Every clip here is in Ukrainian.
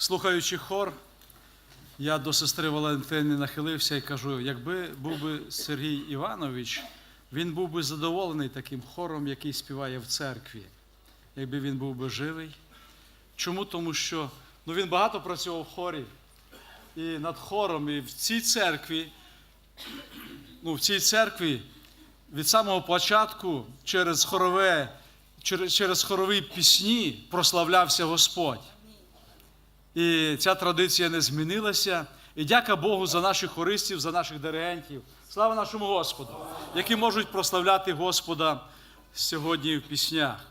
Слухаючи хор, я до сестри Валентини нахилився і кажу: якби був би Сергій Іванович, він був би задоволений таким хором, який співає в церкві, якби він був би живий. Чому? Тому що ну, він багато працював в хорі і над хором, і в цій церкві, ну, в цій церкві від самого початку через хорове, через, через хорові пісні прославлявся Господь. І ця традиція не змінилася. І дяка Богу за наших хористів, за наших диригентів. Слава нашому Господу, які можуть прославляти Господа сьогодні в піснях.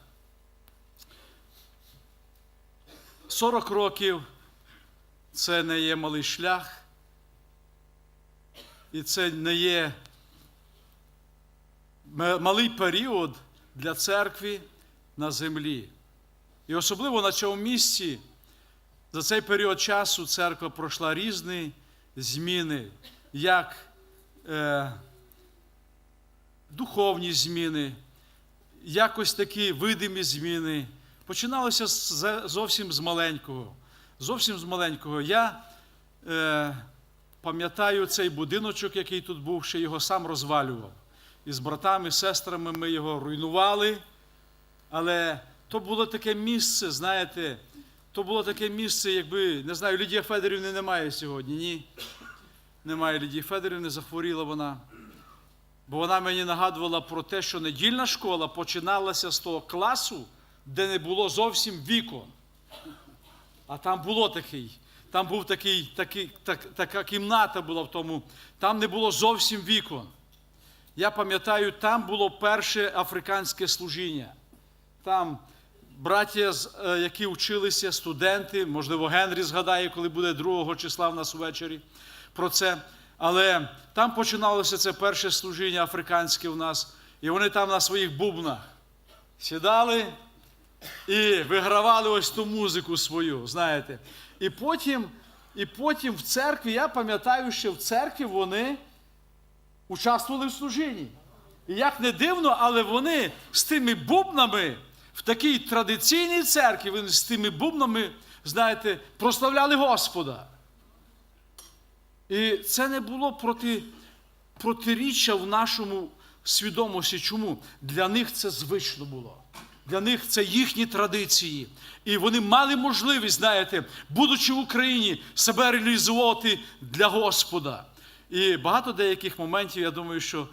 40 років це не є малий шлях, і це не є малий період для церкви на землі. І особливо на цьому місці. За цей період часу церква пройшла різні зміни, як е, духовні зміни, якось такі видимі зміни. Починалося з, зовсім з маленького. Зовсім з маленького. Я е, пам'ятаю цей будиночок, який тут був, ще його сам розвалював. І з братами, сестрами ми його руйнували. Але то було таке місце, знаєте, то було таке місце, якби, не знаю, Лідія Федорівни немає сьогодні, ні. Немає Лідії Федорівни, захворіла вона. Бо вона мені нагадувала про те, що недільна школа починалася з того класу, де не було зовсім вікон. А там було такий. Там був такий, такий, так, така кімната була в тому, там не було зовсім вікон. Я пам'ятаю, там було перше африканське служіння. Там браття, е, які вчилися, студенти, можливо, Генрі згадає, коли буде 2 числа в нас увечері про це. Але там починалося це перше служіння африканське в нас, і вони там на своїх бубнах сідали і вигравали ось ту музику свою, знаєте. І потім, і потім в церкві, я пам'ятаю, що в церкві вони участвували в служінні. І як не дивно, але вони з тими бубнами в такій традиційній церкві, вони з тими бубнами, знаєте, прославляли Господа. І це не було проти, протиріччя в нашому свідомості. Чому? Для них це звично було. Для них це їхні традиції. І вони мали можливість, знаєте, будучи в Україні, себе реалізувати для Господа. І багато деяких моментів, я думаю, що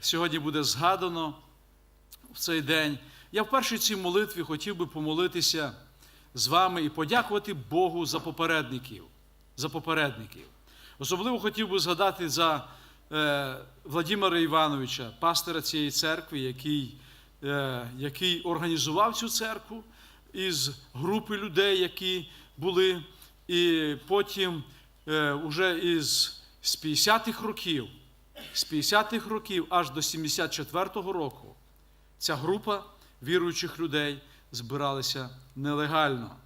сьогодні буде згадано в цей день. Я в першій цій молитві хотів би помолитися з вами і подякувати Богу за попередників. За попередників. Особливо хотів би згадати за е, Владимира Івановича, пастора цієї церкви, який, е, який організував цю церкву із групи людей, які були, і потім е, уже із з 50-х років, з 50-х років аж до 74-го року ця група віруючих людей збиралася нелегально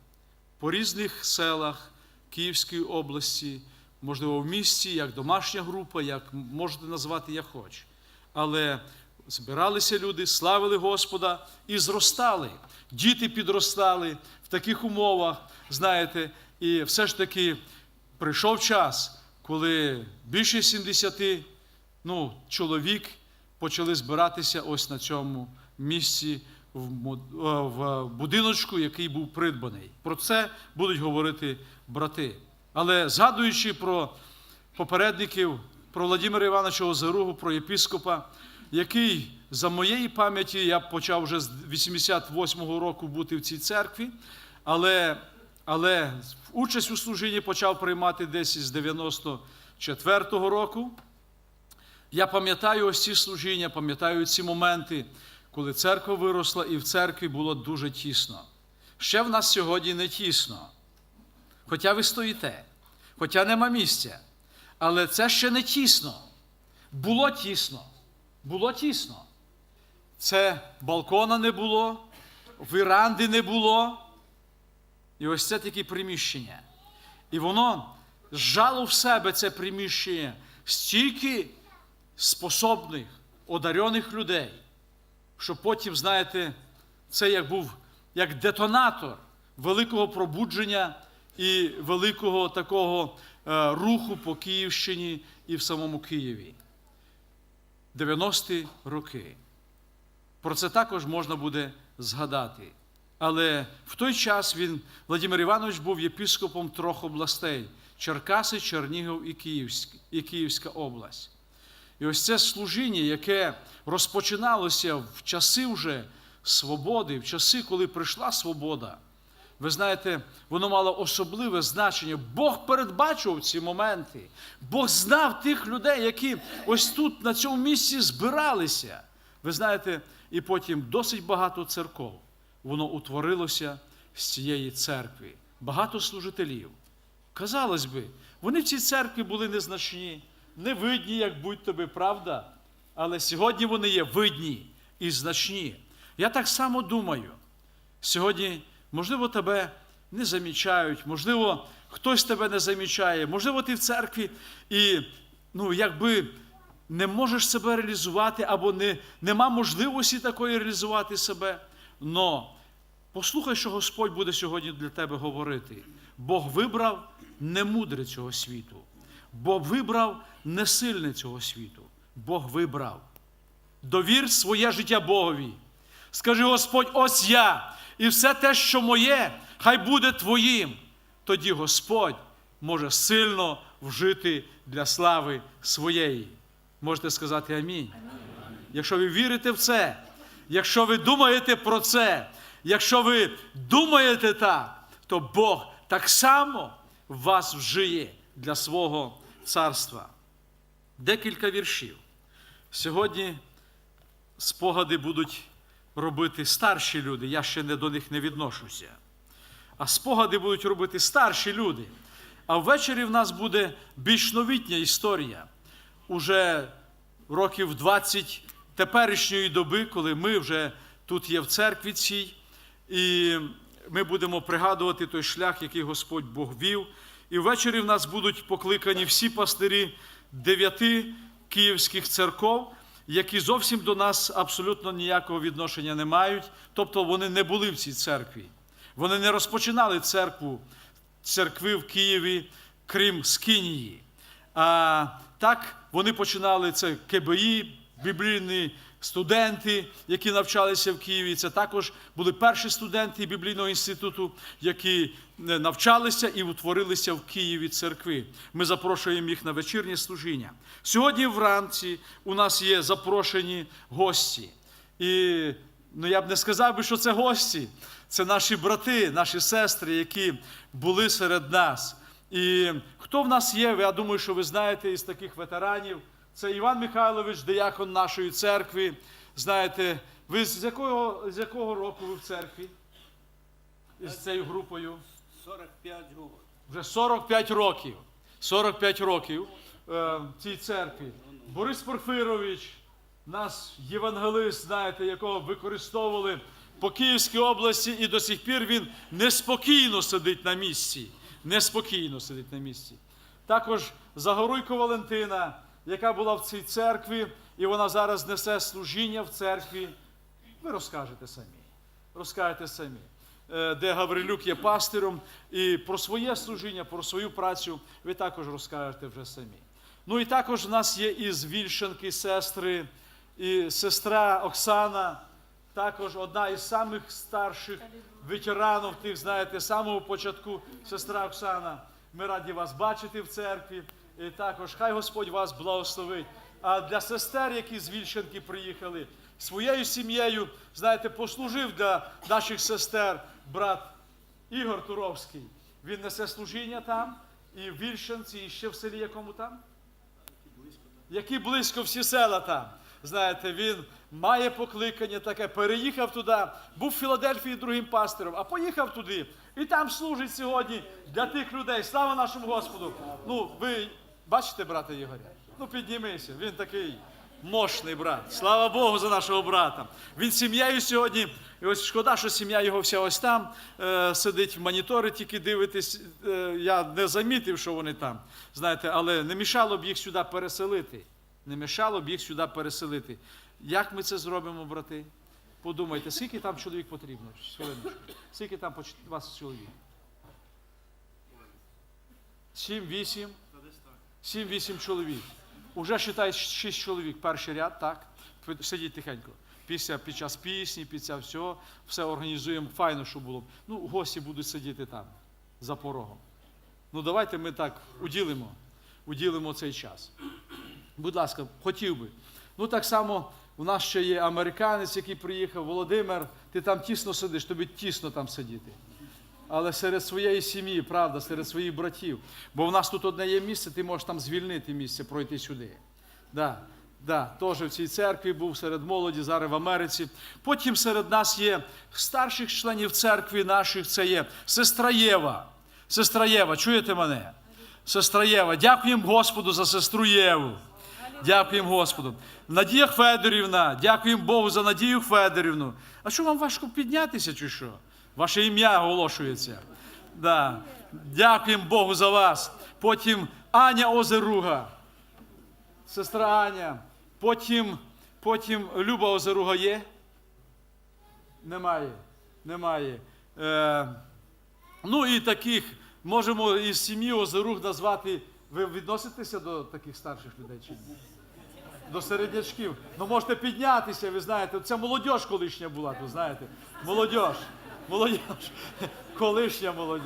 по різних селах Київської області, можливо, в місті, як домашня група, як можете назвати як хоч. Але збиралися люди, славили Господа і зростали. Діти підростали в таких умовах, знаєте, і все ж таки прийшов час, коли більше 70 ну, чоловік почали збиратися ось на цьому місці в е, в будиночку, який був придбаний. Про це будуть говорити брати. Але згадуючи про попередників, про Владимира Івановича Озаругу, про єпіскопа, який за моєї пам'яті я почав вже з 88-го року бути в цій церкві, але, але участь у служінні почав приймати десь із 94-го року. Я пам'ятаю ось ці служіння, пам'ятаю ці моменти, коли церква виросла і в церкві було дуже тісно. Ще в нас сьогодні не тісно. Хоча ви стоїте, хоча нема місця. Але це ще не тісно. Було тісно. Було тісно. Це балкона не було, веранди не було. І ось це таке приміщення. І воно зжало в себе це приміщення стільки способних, одарених людей, що потім, знаєте, це як був як детонатор великого пробудження і великого такого е, руху по Київщині і в самому Києві. 90-ті роки. Про це також можна буде згадати. Але в той час він, Владимир Іванович, був єпіскопом трьох областей: Черкаси, Чернігів і, Київськ, і Київська область. І ось це служіння, яке розпочиналося в часи вже свободи, в часи, коли прийшла свобода. Ви знаєте, воно мало особливе значення. Бог передбачував ці моменти. Бог знав тих людей, які ось тут, на цьому місці, збиралися. Ви знаєте, і потім досить багато церков. Воно утворилося з цієї церкви. Багато служителів. Казалось би, вони в цій церкві були незначні, не видні, як будь тобі, правда? Але сьогодні вони є видні і значні. Я так само думаю. Сьогодні, можливо, тебе не замічають, можливо, хтось тебе не замічає, можливо, ти в церкві і, ну, якби не можеш себе реалізувати, або не, нема можливості такої реалізувати себе. Но послухай, що Господь буде сьогодні для тебе говорити. Бог вибрав не мудре цього світу. Бог вибрав не сильне цього світу. Бог вибрав. Довір своє життя Богові. Скажи, Господь, ось я, і все те, що моє, хай буде Твоїм. Тоді Господь може сильно вжити для слави своєї. Можете сказати амінь. Якщо ви вірите в це, якщо ви думаєте про це, якщо ви думаєте так, то Бог так само вас вжиє для свого царства. Декілька віршів. Сьогодні спогади будуть робити старші люди, я ще не до них не відношуся. А спогади будуть робити старші люди. А ввечері в нас буде більш новітня історія. Уже років 20 теперішньої доби, коли ми вже тут є в церкві цій, і ми будемо пригадувати той шлях, який Господь Бог вів. І ввечері в нас будуть покликані всі пастирі дев'яти київських церков, які зовсім до нас абсолютно ніякого відношення не мають. Тобто вони не були в цій церкві. Вони не розпочинали церкву, церкви в Києві, крім Скинії. А так вони починали це КБІ, біблійні студенти, які навчалися в Києві. Це також були перші студенти біблійного інституту, які е, навчалися і утворилися в Києві церкви. Ми запрошуємо їх на вечірнє служіння. Сьогодні вранці у нас є запрошені гості. І ну, я б не сказав би, що це гості. Це наші брати, наші сестри, які були серед нас. І хто в нас є, я думаю, що ви знаєте із таких ветеранів. Це Іван Михайлович, диякон нашої церкви. Знаєте, ви з якого, з якого року ви в церкві? Із цією групою? 45 років. Вже 45 років. 45 років е, в цій церкві. Борис Порфирович, наш євангелист, знаєте, якого використовували по Київській області, і до сих пір він неспокійно сидить на місці. Неспокійно сидить на місці. Також Загоруйко Валентина, яка була в цій церкві, і вона зараз несе служіння в церкві. Ви розкажете самі. Розкажете самі. Е, Де Гаврилюк є пастиром, і про своє служіння, про свою працю ви також розкажете вже самі. Ну і також в нас є із Вільшанки сестри, і сестра Оксана, також одна із самих старших ветеранів, тих, знаєте, самого початку, сестра Оксана. Ми раді вас бачити в церкві. І також хай Господь вас благословить. А для сестер, які з Вільшанки приїхали, своєю сім'єю, знаєте, послужив для наших сестер брат Ігор Туровський. Він несе служіння там, і в Вільшанці, і ще в селі якому там? Які близько всі села там. Знаєте, він має покликання таке, переїхав туди, був в Філадельфії другим пастором, а поїхав туди. І там служить сьогодні для тих людей. Слава нашому Господу! Ну, ви бачите брата Ігоря? Ну, піднімися, він такий мощний брат. Слава Богу за нашого брата. Він сім'єю сьогодні. І ось шкода, що сім'я його вся ось там е, сидить в монітори, тільки дивитись. Е, я не замітив, що вони там. Знаєте, але не мішало б їх сюди переселити. Не мішало б їх сюди переселити. Як ми це зробимо, брати? Подумайте, скільки там чоловік потрібно? Скільки там вас чоловік? 7-8. 7-8 чоловік. Уже вважай 6 чоловік, перший ряд, так? Сидіть тихенько. Після, під час пісні, під час всього, все організуємо файно, щоб було. Ну, гості будуть сидіти там, за порогом. Ну, давайте ми так уділимо, уділимо цей час. Будь ласка, хотів би. Ну, так само у нас ще є американець, який приїхав, Володимир, ти там тісно сидиш, тобі тісно там сидіти. Але серед своєї сім'ї, правда, серед своїх братів. Бо в нас тут одне є місце, ти можеш там звільнити місце, пройти сюди. Да, да, теж в цій церкві був серед молоді, зараз в Америці. Потім серед нас є старших членів церкви наших, це є сестра Єва. Сестра Єва, чуєте мене? Сестра Єва, дякуємо Господу за сестру Єву. Дякуємо Господу. Надія Федорівна, дякуємо Богу за Надію Федорівну. А що вам важко піднятися, чи що? Ваше ім'я оголошується. Да. Дякуємо Богу за вас. Потім Аня Озеруга. Сестра Аня. Потім, потім Люба Озеруга є? Немає. Немає. Е, ну і таких можемо із сім'ї Озеруг назвати. Ви відноситеся до таких старших людей чи ні? До середнячків. Ну можете піднятися, ви знаєте. Це молодь колишня була, тут знаєте. Молодь. Молодь. Колишня молодь.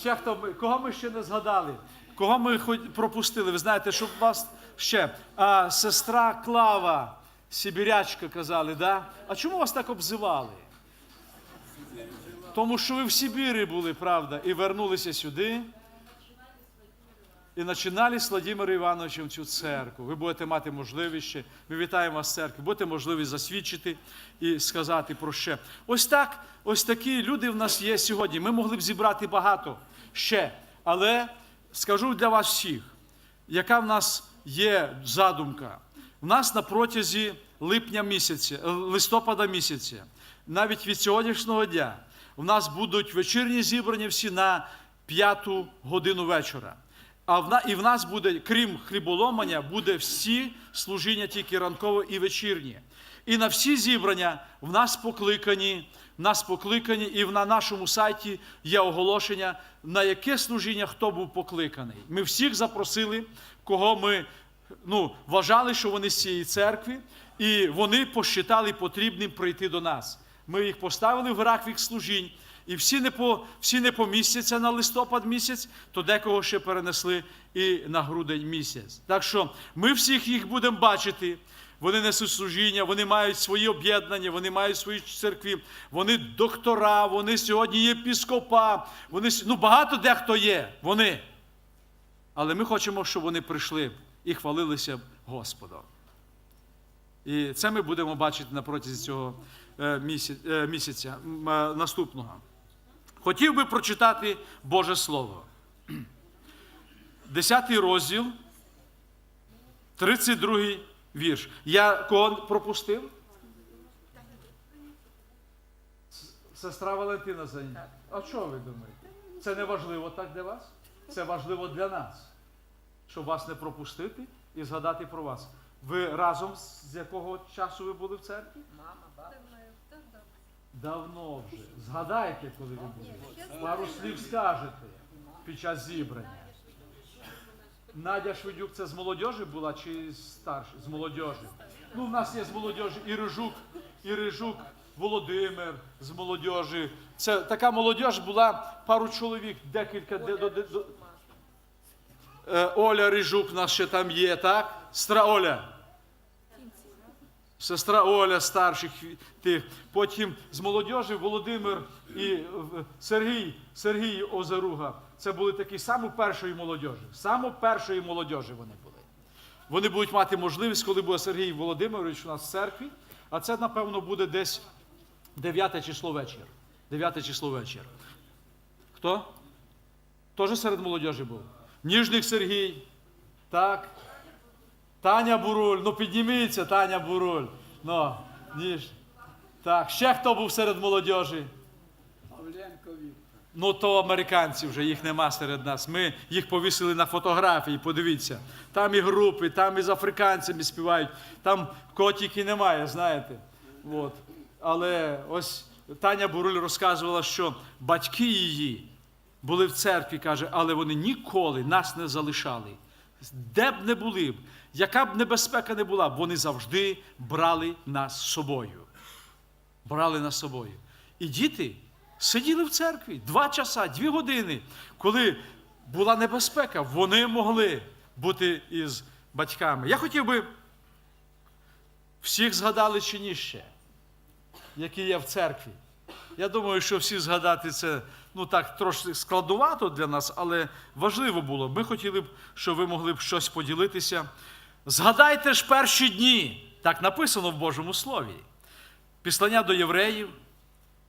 Ще хто кого ми ще не згадали? Кого ми пропустили? Ви знаєте, щоб вас ще. А сестра Клава, Сибірячка казали, да? А чому вас так обзивали? Тому що ви в Сибірі були, правда, і вернулися сюди. І починали з Владимиром Івановичем цю церкву. Ви будете мати можливість ще. Ми вітаємо вас з церкви, будете можливість засвідчити і сказати про ще. Ось так, ось такі люди в нас є сьогодні. Ми могли б зібрати багато ще. Але скажу для вас всіх, яка в нас є задумка. У нас на протязі липня місяця, е, листопада місяця, навіть від сьогоднішнього дня, у нас будуть вечірні зібрання всі на п'яту годину вечора. А в і в нас буде, крім хліболомання, буде всі служіння тільки ранкове і вечірнє. І на всі зібрання в нас покликані, в нас покликані, і на нашому сайті є оголошення, на яке служіння хто був покликаний. Ми всіх запросили, кого ми ну, вважали, що вони з цієї церкви, і вони посчитали потрібним прийти до нас. Ми їх поставили в графік служінь. І всі не по, всі не помістяться на листопад місяць, то декого ще перенесли і на грудень місяць. Так що ми всіх їх будемо бачити. Вони несуть служіння, вони мають свої об'єднання, вони мають свої церкві, вони доктора, вони сьогодні є епіскопа, вони ну багато дехто є. Вони. Але ми хочемо, щоб вони прийшли і хвалилися Господом. І це ми будемо бачити на протязі цього е, місяця, е, місяця е, наступного. Хотів би прочитати Боже Слово. Десятий розділ, 32 вірш. Я кого пропустив? Сестра Валентина зайняла. А що ви думаєте? Це не важливо так для вас? Це важливо для нас, щоб вас не пропустити і згадати про вас. Ви разом з якого часу ви були в церкві? Давно вже. Згадайте, коли ви були. Пару слів скажете під час зібрання. Надя Швидюк це з молодежі була чи старша? З молодежі. Ну, в нас є з молодежі і Рижук, і Рижук Володимир з молодежі. Це така молодіж була пару чоловік, декілька. Де, до, до... Е, Оля Рижук у нас ще там є, так? Стра Оля. Сестра Оля старших тих. Потім з молодежі Володимир і Сергій, Сергій Озаруга. Це були такі самі першої молодежі. Саме першої молодежі вони були. Вони будуть мати можливість, коли буде Сергій Володимирович у нас в церкві, а це, напевно, буде десь 9 число вечір. 9 число вечір. Хто? Теж серед молодежі був. Ніжник Сергій. Так. Таня Буруль, ну підніміться, Таня Буруль. Ну, ніж. Так, ще хто був серед молодежі? Павленко Віктор. Ну, то американці вже їх нема серед нас. Ми їх повісили на фотографії, подивіться. Там і групи, там і з африканцями співають, там кого тільки немає, знаєте. От. Але ось Таня Буруль розказувала, що батьки її були в церкві, каже, але вони ніколи нас не залишали. Де б не були яка б небезпека не була, вони завжди брали нас собою. Брали нас собою. І діти сиділи в церкві два часа, дві години. Коли була небезпека, вони могли бути із батьками. Я хотів би всіх згадали чи ні ще, які є в церкві. Я думаю, що всі згадати це ну так трошки складувато для нас, але важливо було. Ми хотіли б, щоб ви могли б щось поділитися. Згадайте ж перші дні, так написано в Божому Слові. Післання до євреїв,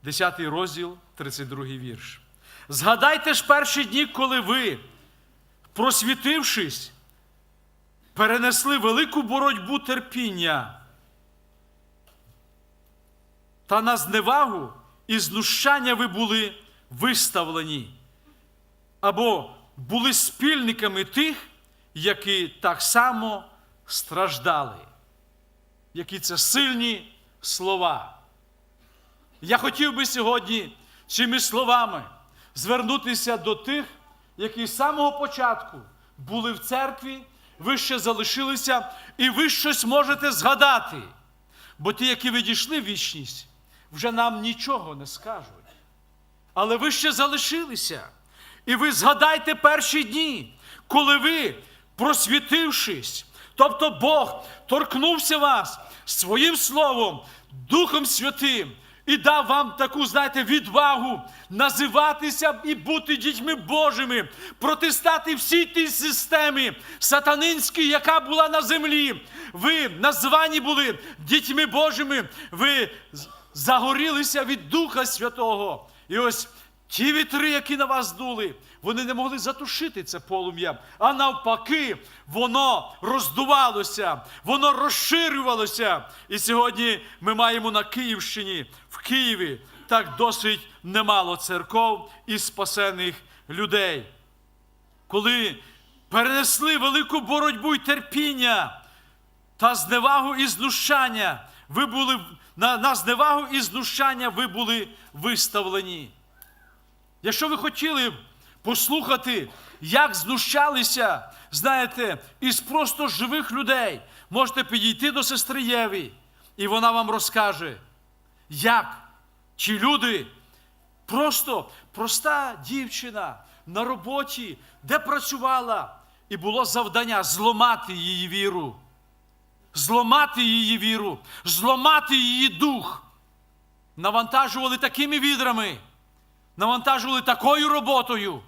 10 розділ, 32 вірш. Згадайте ж перші дні, коли ви, просвітившись, перенесли велику боротьбу терпіння та на зневагу і знущання ви були виставлені, або були спільниками тих, які так само страждали. Які це сильні слова. Я хотів би сьогодні цими словами звернутися до тих, які з самого початку були в церкві, ви ще залишилися, і ви щось можете згадати. Бо ті, які відійшли в вічність, вже нам нічого не скажуть. Але ви ще залишилися. І ви згадайте перші дні, коли ви, просвітившись, тобто Бог торкнувся вас своїм словом, Духом Святим, і дав вам таку, знаєте, відвагу називатися і бути дітьми Божими, протистати всій тій системі сатанинській, яка була на землі. Ви названі були дітьми Божими, ви загорілися від Духа Святого. І ось ті вітри, які на вас дули, вони не могли затушити це полум'я, а навпаки, воно роздувалося, воно розширювалося. І сьогодні ми маємо на Київщині, в Києві, так досить немало церков і спасених людей. Коли перенесли велику боротьбу й терпіння та зневагу і знущання, ви були на, на зневагу і знущання ви були виставлені. Якщо ви хотіли послухати, як знущалися, знаєте, із просто живих людей, можете підійти до сестри Єві, і вона вам розкаже, як ті люди, просто проста дівчина на роботі, де працювала, і було завдання зламати її віру, зламати її віру, зламати її дух. Навантажували такими відрами навантажували такою роботою,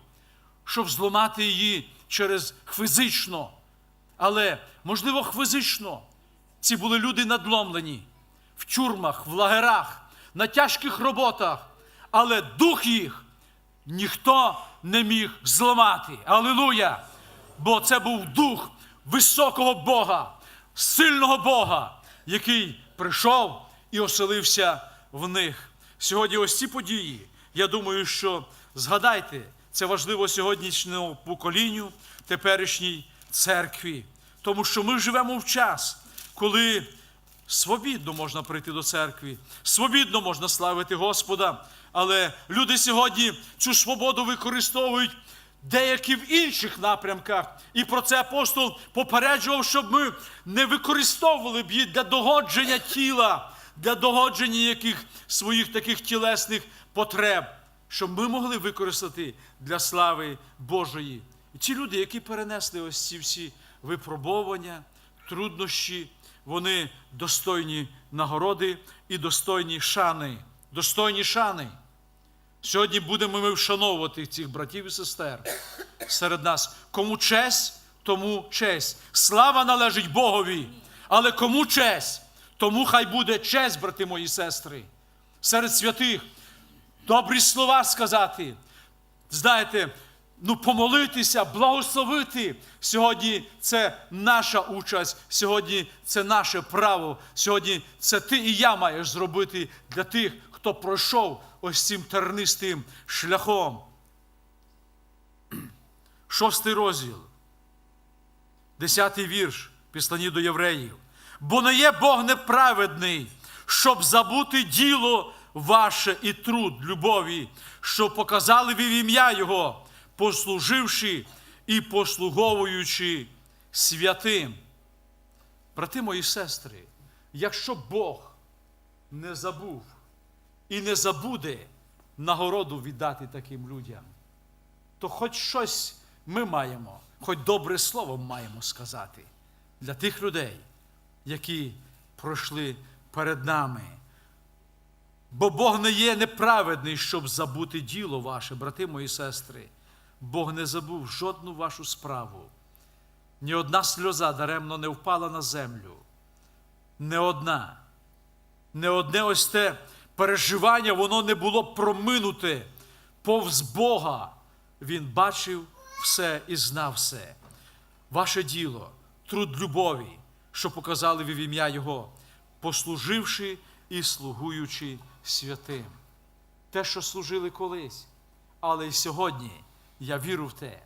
щоб зламати її через фізично. Але, можливо, фізично ці були люди надломлені в тюрмах, в лагерах, на тяжких роботах, але дух їх ніхто не міг зламати. Алілуя! Бо це був дух високого Бога, сильного Бога, який прийшов і оселився в них. Сьогодні ось ці події. Я думаю, що згадайте, це важливо сьогоднішньому поколінню, теперішній церкві. Тому що ми живемо в час, коли свобідно можна прийти до церкви, свобідно можна славити Господа. Але люди сьогодні цю свободу використовують деякі в інших напрямках. І про це апостол попереджував, щоб ми не використовували б її для догодження тіла, для догодження яких своїх таких тілесних потреб, щоб ми могли використати для слави Божої. І ті люди, які перенесли ось ці всі випробовування, труднощі, вони достойні нагороди і достойні шани. Достойні шани. Сьогодні будемо ми вшановувати цих братів і сестер серед нас. Кому честь, тому честь. Слава належить Богові. Але кому честь, тому хай буде честь, брати мої сестри. Серед святих добрі слова сказати. Знаєте, ну помолитися, благословити. Сьогодні це наша участь, сьогодні це наше право. Сьогодні це ти і я маєш зробити для тих, хто пройшов ось цим тернистим шляхом. Шостий розділ, десятий вірш, післані до євреїв. Бо не є Бог неправедний, щоб забути діло ваше і труд любові, що показали ви в ім'я Його, послуживши і послуговуючи святим. Брати мої сестри, якщо Бог не забув і не забуде нагороду віддати таким людям, то хоч щось ми маємо, хоч добре слово маємо сказати для тих людей, які пройшли перед нами. Бо Бог не є неправедний, щоб забути діло ваше, брати мої сестри. Бог не забув жодну вашу справу. Ні одна сльоза даремно не впала на землю. Не одна. Не одне ось те переживання, воно не було проминуте повз Бога. Він бачив все і знав все. Ваше діло, труд любові, що показали ви в ім'я Його, послуживши і слугуючи святим. Те, що служили колись, але й сьогодні я вірю в те,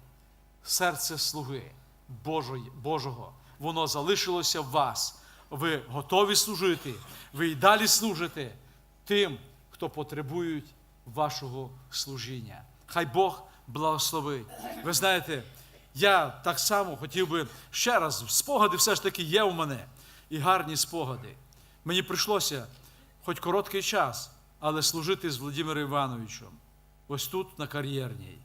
серце слуги Божого, воно залишилося в вас. Ви готові служити, ви й далі служите тим, хто потребують вашого служіння. Хай Бог благословить. Ви знаєте, я так само хотів би ще раз, спогади все ж таки є у мене, і гарні спогади. Мені прийшлося хоч короткий час, але служити з Володимиром Івановичем. Ось тут, на кар'єрній.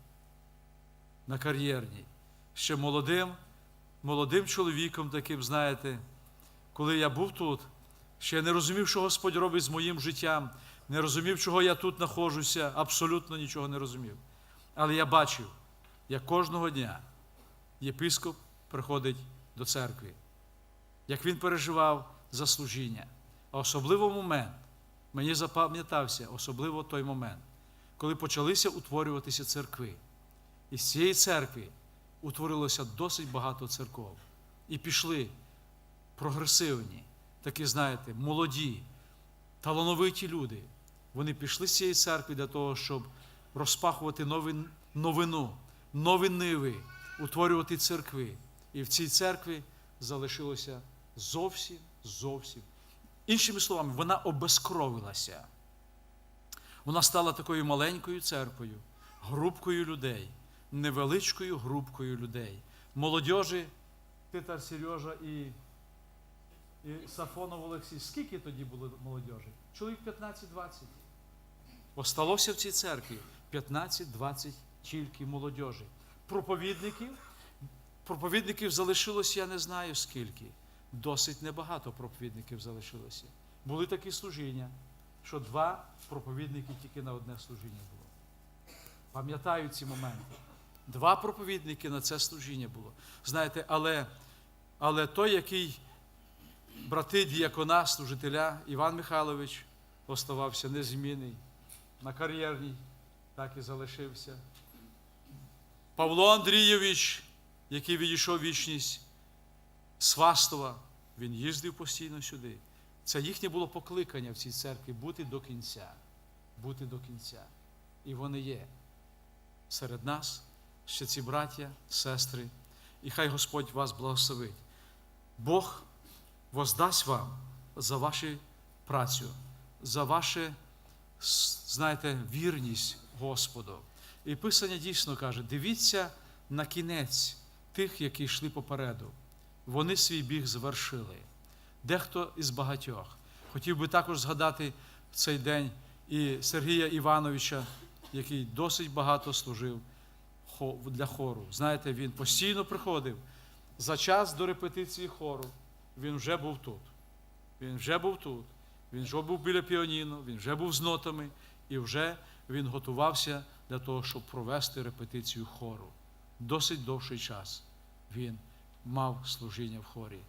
На кар'єрній. Ще молодим, молодим чоловіком таким, знаєте, коли я був тут, ще не розумів, що Господь робить з моїм життям, не розумів, чого я тут знаходжуся, абсолютно нічого не розумів. Але я бачив, як кожного дня єпископ приходить до церкви, як він переживав за служіння. А особливо момент, мені запам'ятався, особливо той момент, коли почалися утворюватися церкви. І з цієї церкви утворилося досить багато церков. І пішли прогресивні, такі, знаєте, молоді, талановиті люди. Вони пішли з цієї церкви для того, щоб розпахувати нові, новину, нові ниви, утворювати церкви. І в цій церкві залишилося зовсім, зовсім. Іншими словами, вона обезкровилася. Вона стала такою маленькою церквою, групкою людей, невеличкою групкою людей. Молодежі, Титар Сережа і, і Сафонов Олексій. Скільки тоді було молодежі? Чоловік 15-20. Осталося в цій церкві 15-20 тільки молодежі. Проповідників, проповідників залишилось, я не знаю скільки. Досить небагато проповідників залишилося. Були такі служіння, що два проповідники тільки на одне служіння було. Пам'ятаю ці моменти. Два проповідники на це служіння було. Знаєте, але, але той, який брати діякона, служителя, Іван Михайлович, оставався незмінний на кар'єрній, так і залишився. Павло Андрійович, який відійшов вічність, Свастова, він їздив постійно сюди. Це їхнє було покликання в цій церкві бути до кінця. Бути до кінця. І вони є серед нас, ще ці браття, сестри, і хай Господь вас благословить. Бог воздасть вам за вашу працю, за вашу, знаєте, вірність Господу. І Писання дійсно каже: дивіться на кінець тих, які йшли попереду. Вони свій біг звершили. Дехто із багатьох. Хотів би також згадати цей день і Сергія Івановича, який досить багато служив для хору. Знаєте, він постійно приходив за час до репетиції хору. Він вже був тут. Він вже був тут. Він вже був біля піаніно, він вже був з нотами, і вже він готувався для того, щоб провести репетицію хору. Досить довший час він мав служіння в хорі.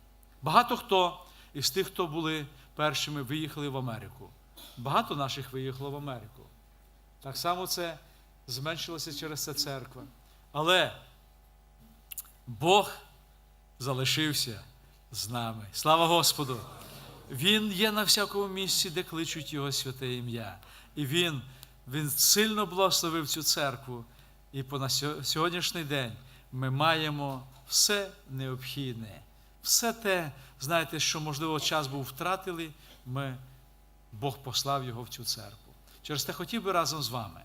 Багато хто із тих, хто були першими, виїхали в Америку. Багато наших виїхало в Америку. Так само це зменшилося через це церква. Але Бог залишився з нами. Слава Господу! Він є на всякому місці, де кличуть Його святе ім'я. І Він, Він сильно благословив цю церкву. І по сьогоднішній день ми маємо все необхідне. Все те, знаєте, що, можливо, час був втратили, ми, Бог послав його в цю церкву. Через те хотів би разом з вами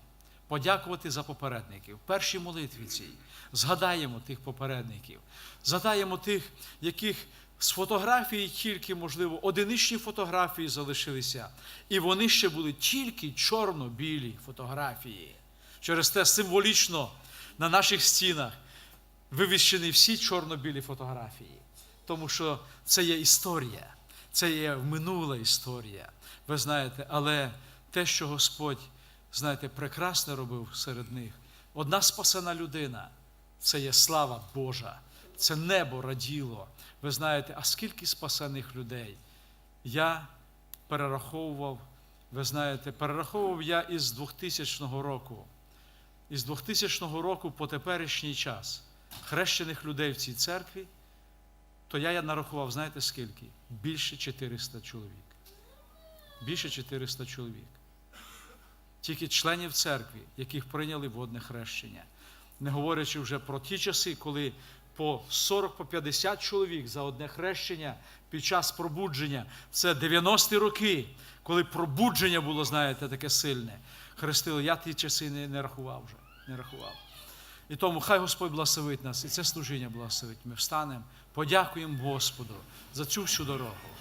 подякувати за попередників. В першій молитві цій згадаємо тих попередників, згадаємо тих, яких з фотографії тільки, можливо, одиничні фотографії залишилися, і вони ще були тільки чорно-білі фотографії. Через те символічно на наших стінах вивіщені всі чорно-білі фотографії, тому що це є історія, це є минула історія. Ви знаєте, але те, що Господь, знаєте, прекрасно робив серед них, одна спасена людина це є слава Божа, це небо раділо. Ви знаєте, а скільки спасених людей? Я перераховував, ви знаєте, перераховував я із 2000 року. Із 2000 року по теперішній час хрещених людей в цій церкві, то я, я нарахував, знаєте скільки? Більше 400 чоловік. Більше 400 чоловік. Тільки членів церкви, яких прийняли водне хрещення. Не говорячи вже про ті часи, коли по 40 по 50 чоловік за одне хрещення під час пробудження. Це 90-ті роки, коли пробудження було, знаєте, таке сильне. Хрестили. Я ті часи не, не рахував вже. Не рахував. І тому хай Господь благословить нас, і це служіння благословить. Ми встанемо, подякуємо Господу за цю всю дорогу.